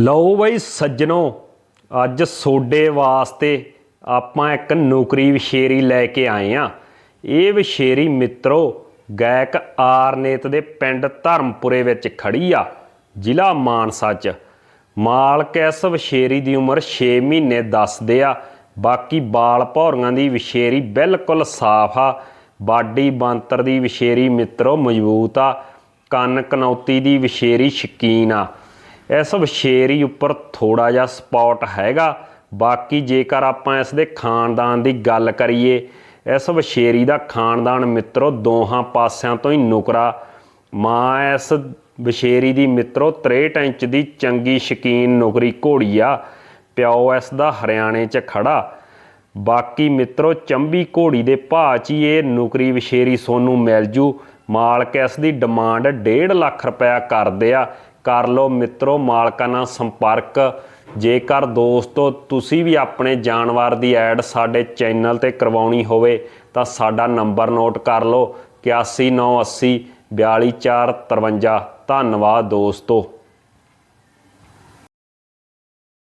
ਲਓ ਬਈ ਸੱਜਣੋ, ਅੱਜ ਸੋਡੇ ਵਾਸਤੇ ਆਪਾਂ ਇੱਕ ਨੌਕਰੀ ਵਿਸ਼ੇਰੀ ਲੈ ਕੇ ਆਏ ਆ। ਇਹ ਵਿਸ਼ੇਰੀ ਮਿੱਤਰੋ, ਗਾਇਕ ਆਰਨੇਤ ਦੇ ਪਿੰਡ ਧਰਮਪੁਰੇ ਵਿੱਚ ਖੜੀ ਆ, ਜ਼ਿਲ੍ਹਾ ਮਾਨਸਾ ਚ। ਮਾਲਕ ਇਸ ਵਿਸ਼ੇਰੀ ਦੀ ਉਮਰ 6 ਮਹੀਨੇ ਦੱਸਦੇ ਆ, ਬਾਕੀ ਬਾਲ ਭੌਰੀਆਂ ਦੀ ਵਿਸ਼ੇਰੀ ਬਿਲਕੁਲ ਸਾਫ਼ ਆ। ਬਾਡੀ ਬੰਤਰ ਦੀ ਵਿਸ਼ੇਰੀ ਮਿੱਤਰੋ ਮਜ਼ਬੂਤ ਆ, ਕੰਨ ਕਨੌਤੀ ਦੀ ਵਿਸ਼ੇਰੀ ਸ਼ਕੀਨ ਆ। ਇਸ ਵਿਸ਼ੇਰੀ ਉੱਪਰ ਥੋੜਾ ਜਿਹਾ ਸਪੌਟ ਹੈਗਾ। ਬਾਕੀ ਜੇਕਰ ਆਪਾਂ ਇਸ ਦੇ ਖਾਨਦਾਨ ਦੀ ਗੱਲ ਕਰੀਏ ਇਸ ਵਿਸ਼ੇਰੀ ਦਾ ਖਾਨਦਾਨ ਮਿੱਤਰੋ ਦੋਹਾਂ ਪਾਸਿਆਂ ਤੋਂ ਹੀ ਨੁਕਰਾ। ਮਾਂ ਇਸ ਵਿਸ਼ੇਰੀ ਦੀ ਮਿੱਤਰੋ 63 ਇੰਚ ਦੀ ਚੰਗੀ ਸ਼ਕੀਨ ਨੁਕਰੀ ਘੋੜੀ ਆ ਪਿਓ ਇਸ ਦਾ ਹਰਿਆਣੇ 'ਚ ਖੜਾ। ਬਾਕੀ ਮਿੱਤਰੋ ਚੰਬੀ ਘੋੜੀ ਦੇ ਭਾਅ 'ਚ ਹੀ ਇਹ ਨੁਕਰੀ ਵਿਸ਼ੇਰੀ ਸੋਨੂੰ ਮਿਲ ਜੂ। ਮਾਲਕ ਇਸ ਦੀ ਡਿਮਾਂਡ 1.5 ਲੱਖ ਰੁਪਇਆ ਕਰਦੇ ਆ। ਕਰ ਲਓ ਮਿੱਤਰੋ, ਮਾਲਕਾਂ ਨਾਲ ਸੰਪਰਕ। ਜੇਕਰ ਦੋਸਤੋ, ਤੁਸੀਂ ਵੀ ਆਪਣੇ ਜਾਨਵਰ ਦੀ ਐਡ ਸਾਡੇ ਚੈਨਲ ਤੇ ਕਰਵਾਉਣੀ ਹੋਵੇ, ਤਾਂ ਸਾਡਾ ਨੰਬਰ ਨੋਟ ਕਰ ਲਓ। 8198 42453 ਧੰਨਵਾਦ ਦੋਸਤੋ।